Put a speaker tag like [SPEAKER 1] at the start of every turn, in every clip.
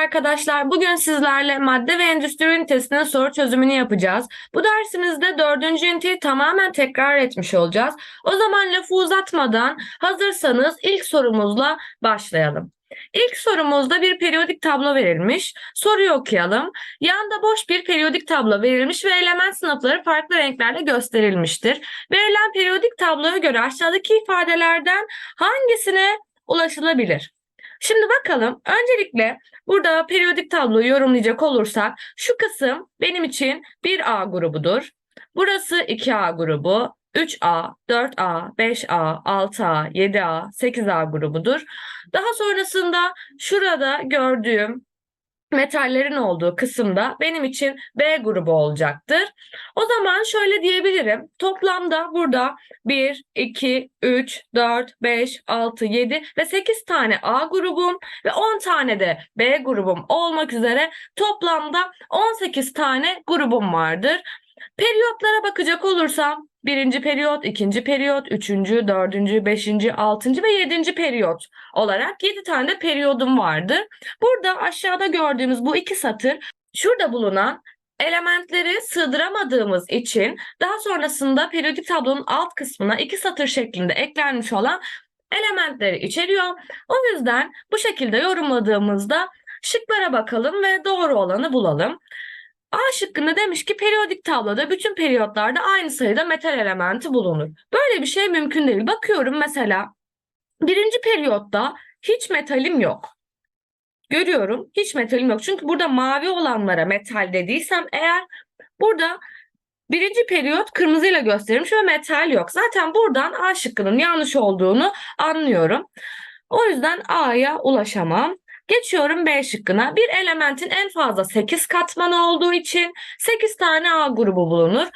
[SPEAKER 1] arkadaşlar. Bugün sizlerle madde ve endüstri ünitesinin soru çözümünü yapacağız. Bu dersimizde dördüncü üniteyi tamamen tekrar etmiş olacağız. O zaman lafı uzatmadan hazırsanız ilk sorumuzla başlayalım. İlk sorumuzda bir periyodik tablo verilmiş. Soruyu okuyalım. Yanda boş bir periyodik tablo verilmiş ve element sınıfları farklı renklerle gösterilmiştir. Verilen periyodik tabloya göre aşağıdaki ifadelerden hangisine ulaşılabilir? Şimdi bakalım. Öncelikle burada periyodik tabloyu yorumlayacak olursak şu kısım benim için 1A grubudur. Burası 2A grubu, 3A, 4A, 5A, 6A, 7A, 8A grubudur. Daha sonrasında şurada gördüğüm metallerin olduğu kısımda benim için B grubu olacaktır. O zaman şöyle diyebilirim. Toplamda burada 1, 2, 3, 4, 5, 6, 7 ve 8 tane A grubum ve 10 tane de B grubum olmak üzere toplamda 18 tane grubum vardır. Periyotlara bakacak olursam birinci periyot, ikinci periyot, üçüncü, dördüncü, beşinci, altıncı ve yedinci periyot olarak yedi tane de periyodum vardır. Burada aşağıda gördüğümüz bu iki satır şurada bulunan elementleri sığdıramadığımız için daha sonrasında periyodik tablonun alt kısmına iki satır şeklinde eklenmiş olan elementleri içeriyor. O yüzden bu şekilde yorumladığımızda şıklara bakalım ve doğru olanı bulalım. A şıkkında demiş ki periyodik tabloda bütün periyotlarda aynı sayıda metal elementi bulunur. Böyle bir şey mümkün değil. Bakıyorum mesela birinci periyotta hiç metalim yok. Görüyorum hiç metalim yok. Çünkü burada mavi olanlara metal dediysem eğer burada birinci periyot kırmızıyla gösterilmiş ve metal yok. Zaten buradan A şıkkının yanlış olduğunu anlıyorum. O yüzden A'ya ulaşamam. Geçiyorum B şıkkına. Bir elementin en fazla 8 katmanı olduğu için 8 tane A grubu bulunur.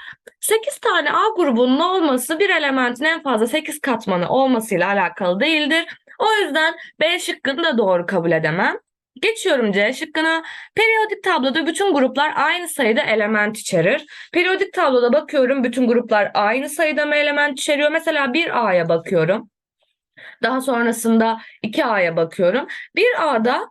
[SPEAKER 1] 8 tane A grubunun olması bir elementin en fazla 8 katmanı olmasıyla alakalı değildir. O yüzden B şıkkını da doğru kabul edemem. Geçiyorum C şıkkına. Periyodik tabloda bütün gruplar aynı sayıda element içerir. Periyodik tabloda bakıyorum bütün gruplar aynı sayıda mı element içeriyor? Mesela 1A'ya bakıyorum. Daha sonrasında 2A'ya bakıyorum. 1A'da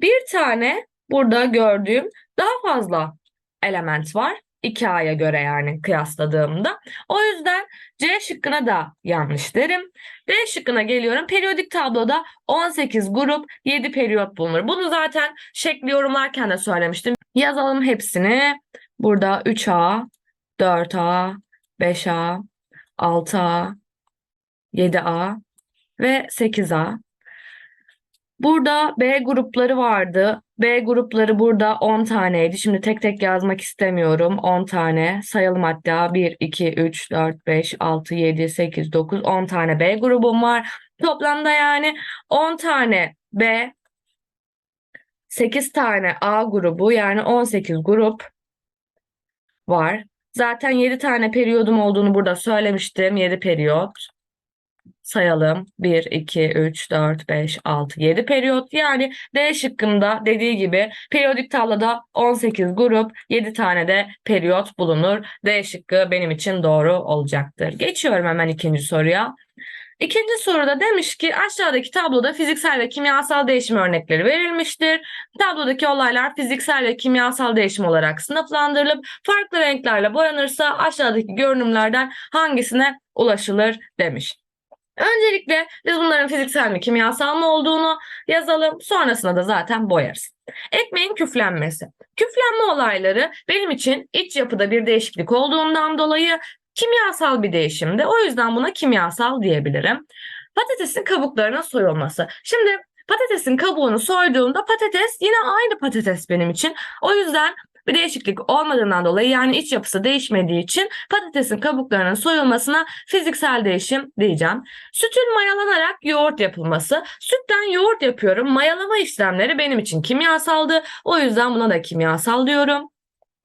[SPEAKER 1] bir tane burada gördüğüm daha fazla element var. 2A'ya göre yani kıyasladığımda. O yüzden C şıkkına da yanlış derim. D şıkkına geliyorum. Periyodik tabloda 18 grup 7 periyot bulunur. Bunu zaten şekli yorumlarken de söylemiştim. Yazalım hepsini. Burada 3A, 4A, 5A, 6A, 7A ve 8A. Burada B grupları vardı. B grupları burada 10 taneydi. Şimdi tek tek yazmak istemiyorum. 10 tane. Sayalım hatta. 1, 2, 3, 4, 5, 6, 7, 8, 9, 10 tane B grubum var. Toplamda yani 10 tane B, 8 tane A grubu yani 18 grup var. Zaten 7 tane periyodum olduğunu burada söylemiştim. 7 periyot sayalım. 1, 2, 3, 4, 5, 6, 7 periyot. Yani D şıkkında dediği gibi periyodik tabloda 18 grup, 7 tane de periyot bulunur. D şıkkı benim için doğru olacaktır. Geçiyorum hemen ikinci soruya. İkinci soruda demiş ki aşağıdaki tabloda fiziksel ve kimyasal değişim örnekleri verilmiştir. Tablodaki olaylar fiziksel ve kimyasal değişim olarak sınıflandırılıp farklı renklerle boyanırsa aşağıdaki görünümlerden hangisine ulaşılır demiş. Öncelikle biz bunların fiziksel mi kimyasal mı olduğunu yazalım. Sonrasında da zaten boyarız. Ekmeğin küflenmesi. Küflenme olayları benim için iç yapıda bir değişiklik olduğundan dolayı kimyasal bir değişimdi. O yüzden buna kimyasal diyebilirim. Patatesin kabuklarının soyulması. Şimdi patatesin kabuğunu soyduğumda patates yine aynı patates benim için. O yüzden bir değişiklik olmadığından dolayı yani iç yapısı değişmediği için patatesin kabuklarının soyulmasına fiziksel değişim diyeceğim. Sütün mayalanarak yoğurt yapılması. Sütten yoğurt yapıyorum. Mayalama işlemleri benim için kimyasaldı. O yüzden buna da kimyasal diyorum.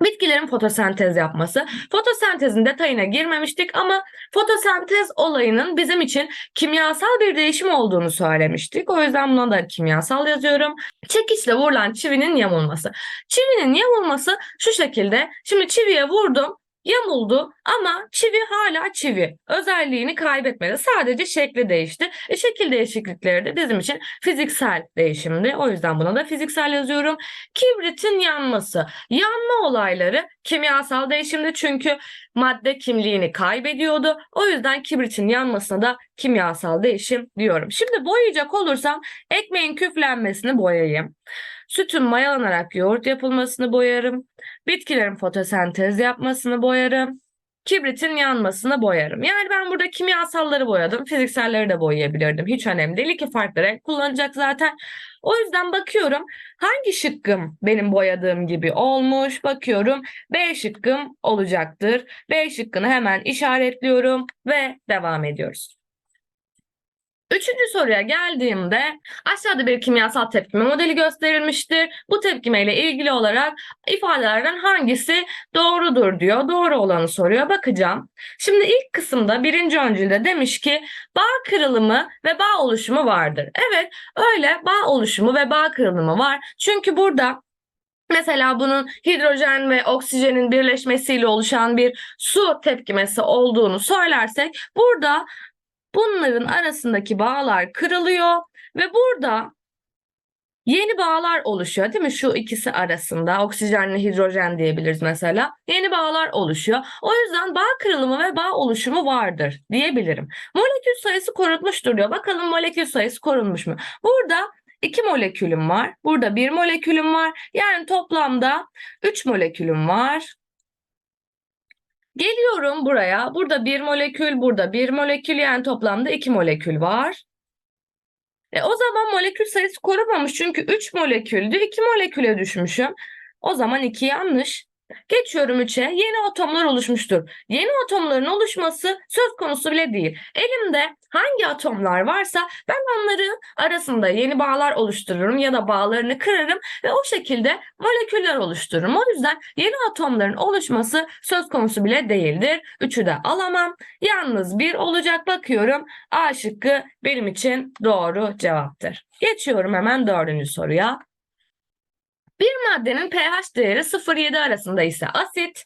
[SPEAKER 1] Bitkilerin fotosentez yapması. Fotosentezin detayına girmemiştik ama fotosentez olayının bizim için kimyasal bir değişim olduğunu söylemiştik. O yüzden buna da kimyasal yazıyorum. Çekiçle vurulan çivinin yamulması. Çivinin yamulması şu şekilde. Şimdi çiviye vurdum. Yamuldu ama çivi hala çivi. Özelliğini kaybetmedi. Sadece şekli değişti. E, şekil değişiklikleri de bizim için fiziksel değişimdi. O yüzden buna da fiziksel yazıyorum. Kibritin yanması. Yanma olayları kimyasal değişimdi çünkü madde kimliğini kaybediyordu. O yüzden kibritin yanmasına da kimyasal değişim diyorum. Şimdi boyayacak olursam ekmeğin küflenmesini boyayayım. Sütün mayalanarak yoğurt yapılmasını boyarım. Bitkilerin fotosentez yapmasını boyarım. Kibritin yanmasını boyarım. Yani ben burada kimyasalları boyadım. Fizikselleri de boyayabilirdim. Hiç önemli değil. İki farklı renk kullanacak zaten. O yüzden bakıyorum hangi şıkkım benim boyadığım gibi olmuş. Bakıyorum B şıkkım olacaktır. B şıkkını hemen işaretliyorum ve devam ediyoruz. Üçüncü soruya geldiğimde aşağıda bir kimyasal tepkime modeli gösterilmiştir. Bu tepkimeyle ilgili olarak ifadelerden hangisi doğrudur diyor. Doğru olanı soruyor. Bakacağım. Şimdi ilk kısımda birinci öncülde demiş ki bağ kırılımı ve bağ oluşumu vardır. Evet öyle bağ oluşumu ve bağ kırılımı var. Çünkü burada Mesela bunun hidrojen ve oksijenin birleşmesiyle oluşan bir su tepkimesi olduğunu söylersek burada bunların arasındaki bağlar kırılıyor ve burada yeni bağlar oluşuyor değil mi? Şu ikisi arasında oksijenle hidrojen diyebiliriz mesela. Yeni bağlar oluşuyor. O yüzden bağ kırılımı ve bağ oluşumu vardır diyebilirim. Molekül sayısı korunmuştur diyor. Bakalım molekül sayısı korunmuş mu? Burada 2 molekülüm var. Burada 1 molekülüm var. Yani toplamda 3 molekülüm var. Geliyorum buraya. Burada 1 molekül, burada 1 molekül yani toplamda 2 molekül var. E, o zaman molekül sayısı korunmamış çünkü 3 moleküldü 2 moleküle düşmüşüm. O zaman 2 yanlış. Geçiyorum 3'e. Yeni atomlar oluşmuştur. Yeni atomların oluşması söz konusu bile değil. Elimde hangi atomlar varsa ben onları arasında yeni bağlar oluştururum ya da bağlarını kırarım ve o şekilde moleküller oluştururum. O yüzden yeni atomların oluşması söz konusu bile değildir. Üçü de alamam. Yalnız bir olacak bakıyorum. A şıkkı benim için doğru cevaptır. Geçiyorum hemen dördüncü soruya. Bir maddenin pH değeri 0-7 arasında ise asit,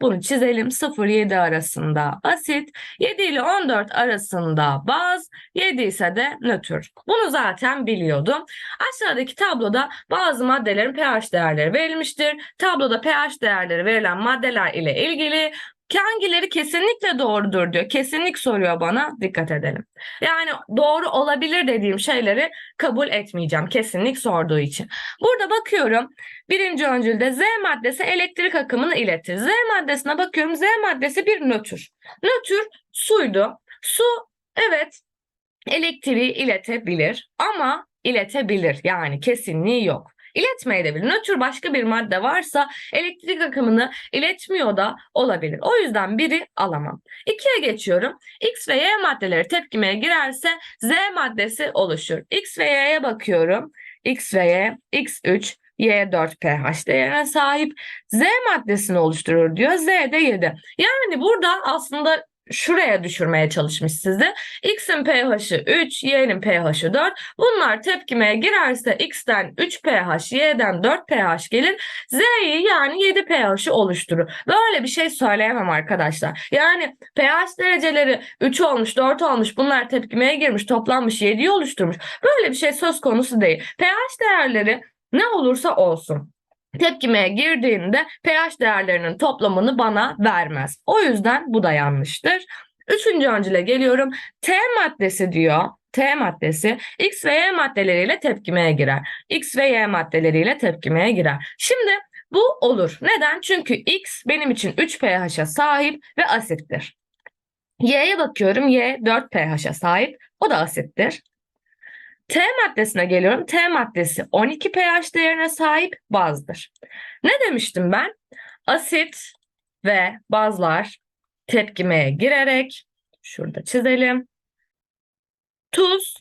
[SPEAKER 1] bunu çizelim 0-7 arasında asit, 7 ile 14 arasında baz, 7 ise de nötr. Bunu zaten biliyordum. Aşağıdaki tabloda bazı maddelerin pH değerleri verilmiştir. Tabloda pH değerleri verilen maddeler ile ilgili hangileri kesinlikle doğrudur diyor. Kesinlik soruyor bana. Dikkat edelim. Yani doğru olabilir dediğim şeyleri kabul etmeyeceğim. Kesinlik sorduğu için. Burada bakıyorum. Birinci öncülde Z maddesi elektrik akımını iletir. Z maddesine bakıyorum. Z maddesi bir nötr. Nötr suydu. Su evet elektriği iletebilir ama iletebilir. Yani kesinliği yok. İletmeyebilir. Nötr başka bir madde varsa elektrik akımını iletmiyor da olabilir. O yüzden biri alamam. İkiye geçiyorum. X ve Y maddeleri tepkimeye girerse Z maddesi oluşur. X ve Y'ye bakıyorum. X ve Y, X3, Y4 pH değerine sahip. Z maddesini oluşturur diyor. Z de 7. Yani burada aslında şuraya düşürmeye çalışmış sizi. X'in pH'i 3, Y'nin pH'i 4. Bunlar tepkimeye girerse X'ten 3 pH, Y'den 4 pH gelir. Z'yi yani 7 pH'i oluşturur. Böyle bir şey söyleyemem arkadaşlar. Yani pH dereceleri 3 olmuş, 4 olmuş. Bunlar tepkimeye girmiş, toplanmış, 7'yi oluşturmuş. Böyle bir şey söz konusu değil. pH değerleri ne olursa olsun tepkimeye girdiğinde pH değerlerinin toplamını bana vermez. O yüzden bu da yanlıştır. Üçüncü öncüle geliyorum. T maddesi diyor. T maddesi X ve Y maddeleriyle tepkimeye girer. X ve Y maddeleriyle tepkimeye girer. Şimdi bu olur. Neden? Çünkü X benim için 3 pH'e sahip ve asittir. Y'ye bakıyorum. Y 4 pH'e sahip. O da asittir. T maddesine geliyorum. T maddesi 12 pH değerine sahip bazdır. Ne demiştim ben? Asit ve bazlar tepkimeye girerek şurada çizelim. Tuz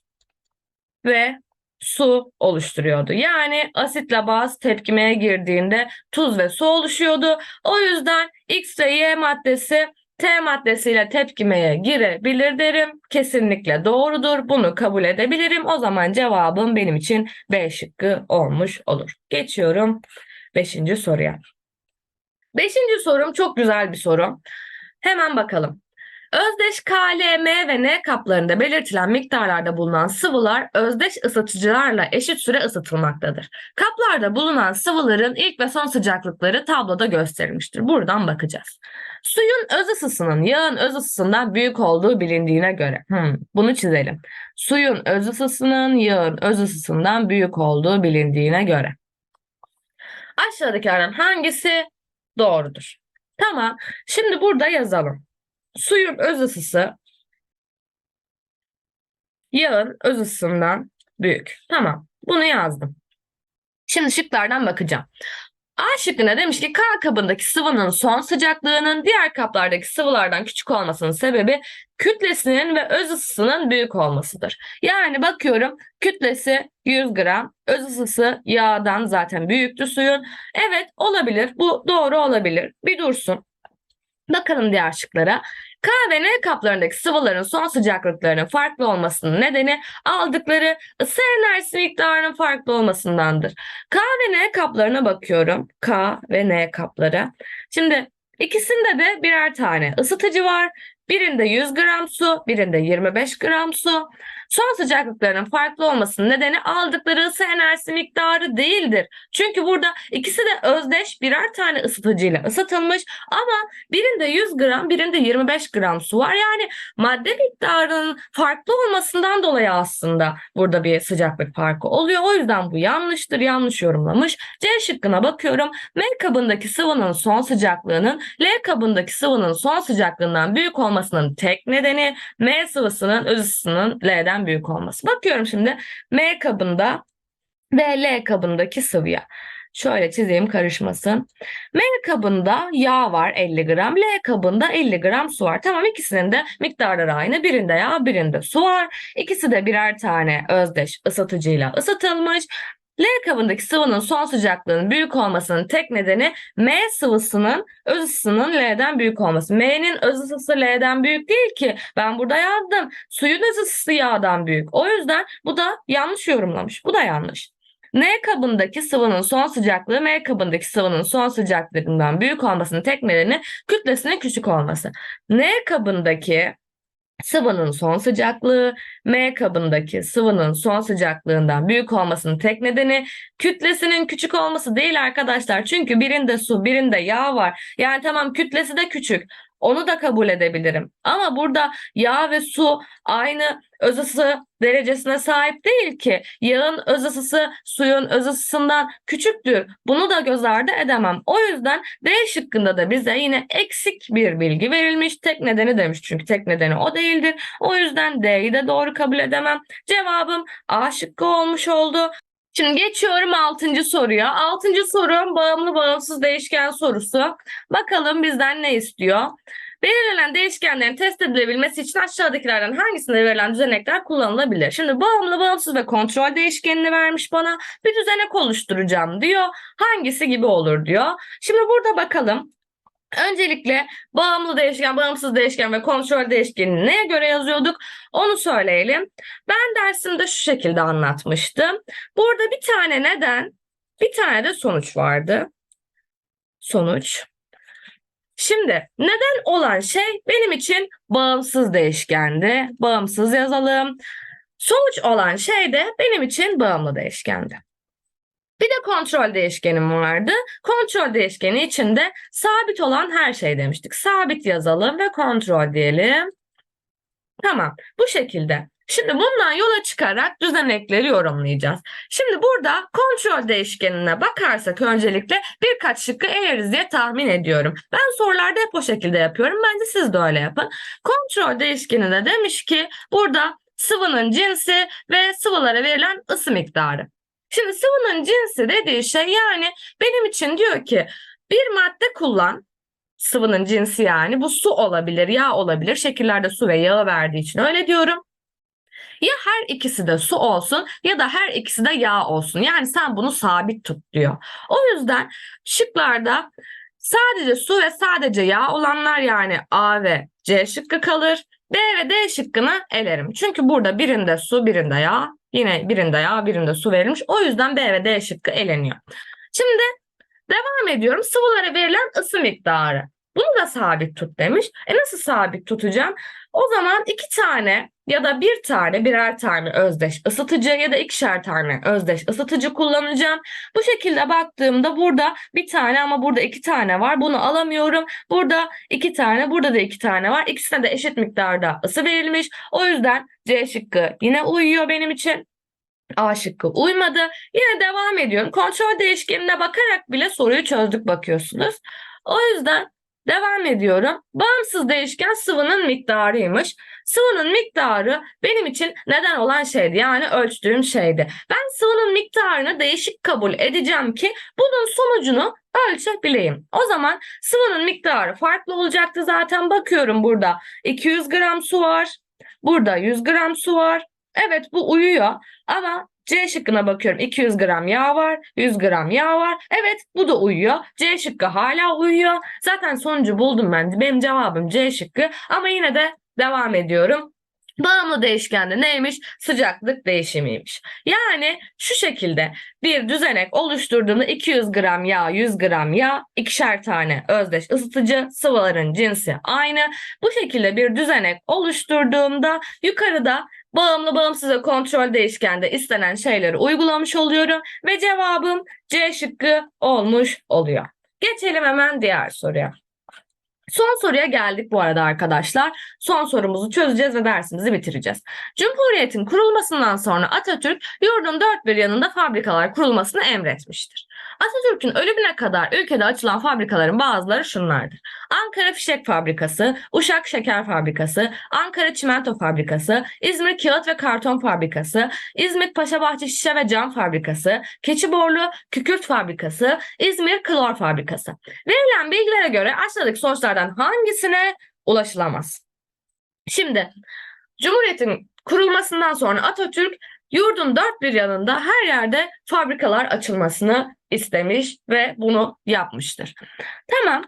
[SPEAKER 1] ve su oluşturuyordu. Yani asitle baz tepkimeye girdiğinde tuz ve su oluşuyordu. O yüzden X ve Y maddesi T maddesiyle tepkimeye girebilir derim. Kesinlikle doğrudur. Bunu kabul edebilirim. O zaman cevabım benim için B şıkkı olmuş olur. Geçiyorum 5. soruya. Beşinci sorum çok güzel bir soru. Hemen bakalım. Özdeş K, L, M ve N kaplarında belirtilen miktarlarda bulunan sıvılar özdeş ısıtıcılarla eşit süre ısıtılmaktadır. Kaplarda bulunan sıvıların ilk ve son sıcaklıkları tabloda gösterilmiştir. Buradan bakacağız. Suyun öz ısısının yağın öz ısısından büyük olduğu bilindiğine göre. Hmm, bunu çizelim. Suyun öz ısısının yağın öz ısısından büyük olduğu bilindiğine göre. Aşağıdakilerden hangisi doğrudur? Tamam. Şimdi burada yazalım. Suyun öz ısısı yağın öz ısısından büyük. Tamam. Bunu yazdım. Şimdi şıklardan bakacağım. A şıkkına demiş ki K kabındaki sıvının son sıcaklığının diğer kaplardaki sıvılardan küçük olmasının sebebi kütlesinin ve öz ısısının büyük olmasıdır. Yani bakıyorum kütlesi 100 gram, öz ısısı yağdan zaten büyüktü suyun. Evet olabilir bu doğru olabilir bir dursun. Bakalım diğer şıklara. K ve N kaplarındaki sıvıların son sıcaklıklarının farklı olmasının nedeni aldıkları ısı enerjisi miktarının farklı olmasındandır. K ve N kaplarına bakıyorum. K ve N kapları. Şimdi ikisinde de birer tane ısıtıcı var. Birinde 100 gram su, birinde 25 gram su. Son sıcaklıkların farklı olmasının nedeni aldıkları ısı enerjisi miktarı değildir. Çünkü burada ikisi de özdeş birer tane ısıtıcıyla ısıtılmış ama birinde 100 gram, birinde 25 gram su var. Yani madde miktarının farklı olmasından dolayı aslında burada bir sıcaklık farkı oluyor. O yüzden bu yanlıştır, yanlış yorumlamış. C şıkkına bakıyorum. M kabındaki sıvının son sıcaklığının L kabındaki sıvının son sıcaklığından büyük olmasının tek nedeni M sıvısının öz ısısının L'den büyük olması. Bakıyorum şimdi M kabında ve L kabındaki sıvıya. Şöyle çizeyim karışmasın. M kabında yağ var 50 gram. L kabında 50 gram su var. Tamam ikisinin de miktarları aynı. Birinde yağ birinde su var. İkisi de birer tane özdeş ısıtıcıyla ısıtılmış. L kabındaki sıvının son sıcaklığının büyük olmasının tek nedeni M sıvısının öz ısısının L'den büyük olması. M'nin öz ısısı L'den büyük değil ki. Ben burada yazdım. Suyun öz ısısı yağdan büyük. O yüzden bu da yanlış yorumlamış. Bu da yanlış. N kabındaki sıvının son sıcaklığı M kabındaki sıvının son sıcaklığından büyük olmasının tek nedeni kütlesinin küçük olması. N kabındaki sıvının son sıcaklığı M kabındaki sıvının son sıcaklığından büyük olmasının tek nedeni kütlesinin küçük olması değil arkadaşlar. Çünkü birinde su birinde yağ var. Yani tamam kütlesi de küçük. Onu da kabul edebilirim. Ama burada yağ ve su aynı öz ısı derecesine sahip değil ki. Yağın öz ısısı suyun öz ısısından küçüktür. Bunu da göz ardı edemem. O yüzden D şıkkında da bize yine eksik bir bilgi verilmiş. Tek nedeni demiş çünkü tek nedeni o değildir. O yüzden D'yi de doğru kabul edemem. Cevabım A şıkkı olmuş oldu. Şimdi geçiyorum 6. soruya. 6. soru bağımlı bağımsız değişken sorusu. Bakalım bizden ne istiyor? Belirlenen değişkenlerin test edilebilmesi için aşağıdakilerden hangisinde verilen düzenekler kullanılabilir? Şimdi bağımlı, bağımsız ve kontrol değişkenini vermiş bana. Bir düzenek oluşturacağım diyor. Hangisi gibi olur diyor. Şimdi burada bakalım. Öncelikle bağımlı değişken, bağımsız değişken ve kontrol değişkenini neye göre yazıyorduk? Onu söyleyelim. Ben dersimde şu şekilde anlatmıştım. Burada bir tane neden, bir tane de sonuç vardı. Sonuç. Şimdi neden olan şey benim için bağımsız değişkendi. Bağımsız yazalım. Sonuç olan şey de benim için bağımlı değişkendi. Bir de kontrol değişkenim vardı. Kontrol değişkeni içinde sabit olan her şey demiştik. Sabit yazalım ve kontrol diyelim. Tamam bu şekilde. Şimdi bundan yola çıkarak düzenekleri yorumlayacağız. Şimdi burada kontrol değişkenine bakarsak öncelikle birkaç şıkkı eleriz diye tahmin ediyorum. Ben sorularda hep o şekilde yapıyorum. Bence siz de öyle yapın. Kontrol değişkenine demiş ki burada sıvının cinsi ve sıvılara verilen ısı miktarı. Şimdi sıvının cinsi dediği şey yani benim için diyor ki bir madde kullan sıvının cinsi yani bu su olabilir, yağ olabilir. Şekillerde su ve yağı verdiği için öyle diyorum. Ya her ikisi de su olsun ya da her ikisi de yağ olsun. Yani sen bunu sabit tut diyor. O yüzden şıklarda sadece su ve sadece yağ olanlar yani A ve C şıkkı kalır. B ve D şıkkını elerim. Çünkü burada birinde su birinde yağ yine birinde yağ birinde su verilmiş. O yüzden B ve D şıkkı eleniyor. Şimdi Devam ediyorum. Sıvılara verilen ısı miktarı. Bunu da sabit tut demiş. E nasıl sabit tutacağım? O zaman iki tane ya da bir tane birer tane özdeş ısıtıcı ya da ikişer tane özdeş ısıtıcı kullanacağım. Bu şekilde baktığımda burada bir tane ama burada iki tane var. Bunu alamıyorum. Burada iki tane, burada da iki tane var. İkisine de eşit miktarda ısı verilmiş. O yüzden C şıkkı yine uyuyor benim için. A şıkkı uymadı. Yine devam ediyorum. Kontrol değişkenine bakarak bile soruyu çözdük bakıyorsunuz. O yüzden devam ediyorum. Bağımsız değişken sıvının miktarıymış. Sıvının miktarı benim için neden olan şeydi. Yani ölçtüğüm şeydi. Ben sıvının miktarını değişik kabul edeceğim ki bunun sonucunu ölçebileyim. O zaman sıvının miktarı farklı olacaktı zaten. Bakıyorum burada 200 gram su var. Burada 100 gram su var. Evet bu uyuyor ama C şıkkına bakıyorum 200 gram yağ var, 100 gram yağ var. Evet bu da uyuyor. C şıkkı hala uyuyor. Zaten sonucu buldum ben. Benim cevabım C şıkkı ama yine de devam ediyorum. Bağımlı değişkende neymiş? Sıcaklık değişimiymiş. Yani şu şekilde bir düzenek oluşturduğumda 200 gram yağ, 100 gram yağ, ikişer tane özdeş ısıtıcı, sıvıların cinsi aynı. Bu şekilde bir düzenek oluşturduğumda yukarıda bağımlı bağımsız ve kontrol değişkende istenen şeyleri uygulamış oluyorum ve cevabım C şıkkı olmuş oluyor. Geçelim hemen diğer soruya. Son soruya geldik bu arada arkadaşlar. Son sorumuzu çözeceğiz ve dersimizi bitireceğiz. Cumhuriyetin kurulmasından sonra Atatürk yurdun dört bir yanında fabrikalar kurulmasını emretmiştir. Atatürk'ün ölümüne kadar ülkede açılan fabrikaların bazıları şunlardır. Ankara Fişek Fabrikası, Uşak Şeker Fabrikası, Ankara Çimento Fabrikası, İzmir Kağıt ve Karton Fabrikası, İzmit Paşabahçe Şişe ve Cam Fabrikası, Keçiborlu Kükürt Fabrikası, İzmir Klor Fabrikası. Verilen bilgilere göre aşağıdaki sonuçlardan hangisine ulaşılamaz? Şimdi Cumhuriyet'in kurulmasından sonra Atatürk yurdun dört bir yanında her yerde fabrikalar açılmasını istemiş ve bunu yapmıştır. Tamam.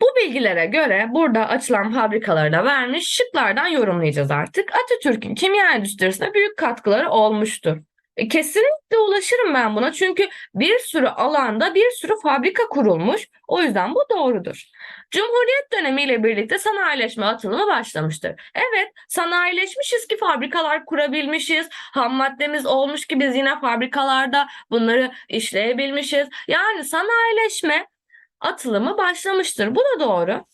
[SPEAKER 1] Bu bilgilere göre burada açılan fabrikaları da vermiş. Şıklardan yorumlayacağız artık. Atatürk'ün kimya endüstrisine büyük katkıları olmuştur. E, kesinlikle ulaşırım ben buna çünkü bir sürü alanda bir sürü fabrika kurulmuş. O yüzden bu doğrudur. Cumhuriyet dönemiyle birlikte sanayileşme atılımı başlamıştır. Evet, sanayileşmişiz ki fabrikalar kurabilmişiz. Ham maddemiz olmuş ki biz yine fabrikalarda bunları işleyebilmişiz. Yani sanayileşme atılımı başlamıştır. Bu da doğru.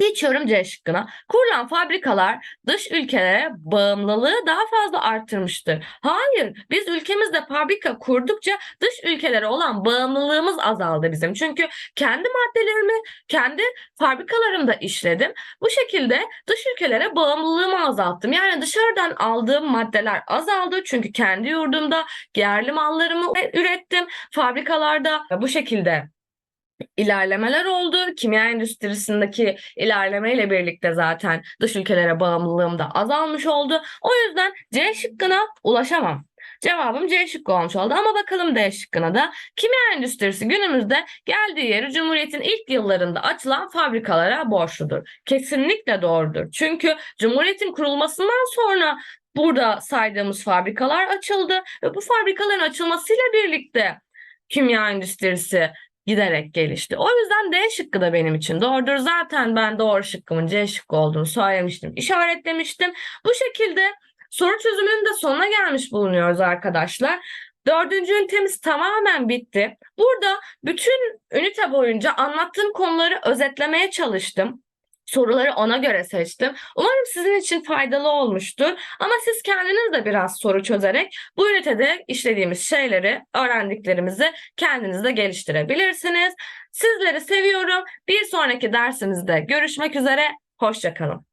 [SPEAKER 1] Geçiyorum C şıkkına. Kurulan fabrikalar dış ülkelere bağımlılığı daha fazla arttırmıştır. Hayır, biz ülkemizde fabrika kurdukça dış ülkelere olan bağımlılığımız azaldı bizim. Çünkü kendi maddelerimi kendi fabrikalarımda işledim. Bu şekilde dış ülkelere bağımlılığımı azalttım. Yani dışarıdan aldığım maddeler azaldı. Çünkü kendi yurdumda yerli mallarımı ürettim. Fabrikalarda bu şekilde ilerlemeler oldu. Kimya endüstrisindeki ilerlemeyle birlikte zaten dış ülkelere bağımlılığım da azalmış oldu. O yüzden C şıkkına ulaşamam. Cevabım C şıkkı olmuş oldu ama bakalım D şıkkına da. Kimya endüstrisi günümüzde geldiği yeri Cumhuriyet'in ilk yıllarında açılan fabrikalara borçludur. Kesinlikle doğrudur. Çünkü Cumhuriyet'in kurulmasından sonra burada saydığımız fabrikalar açıldı ve bu fabrikaların açılmasıyla birlikte kimya endüstrisi giderek gelişti. O yüzden D şıkkı da benim için doğrudur. Zaten ben doğru şıkkımın C şıkkı olduğunu söylemiştim, işaretlemiştim. Bu şekilde soru çözümünün de sonuna gelmiş bulunuyoruz arkadaşlar. Dördüncü ünitemiz tamamen bitti. Burada bütün ünite boyunca anlattığım konuları özetlemeye çalıştım. Soruları ona göre seçtim. Umarım sizin için faydalı olmuştur. Ama siz kendiniz de biraz soru çözerek bu ünitede işlediğimiz şeyleri, öğrendiklerimizi kendiniz de geliştirebilirsiniz. Sizleri seviyorum. Bir sonraki dersimizde görüşmek üzere. Hoşçakalın.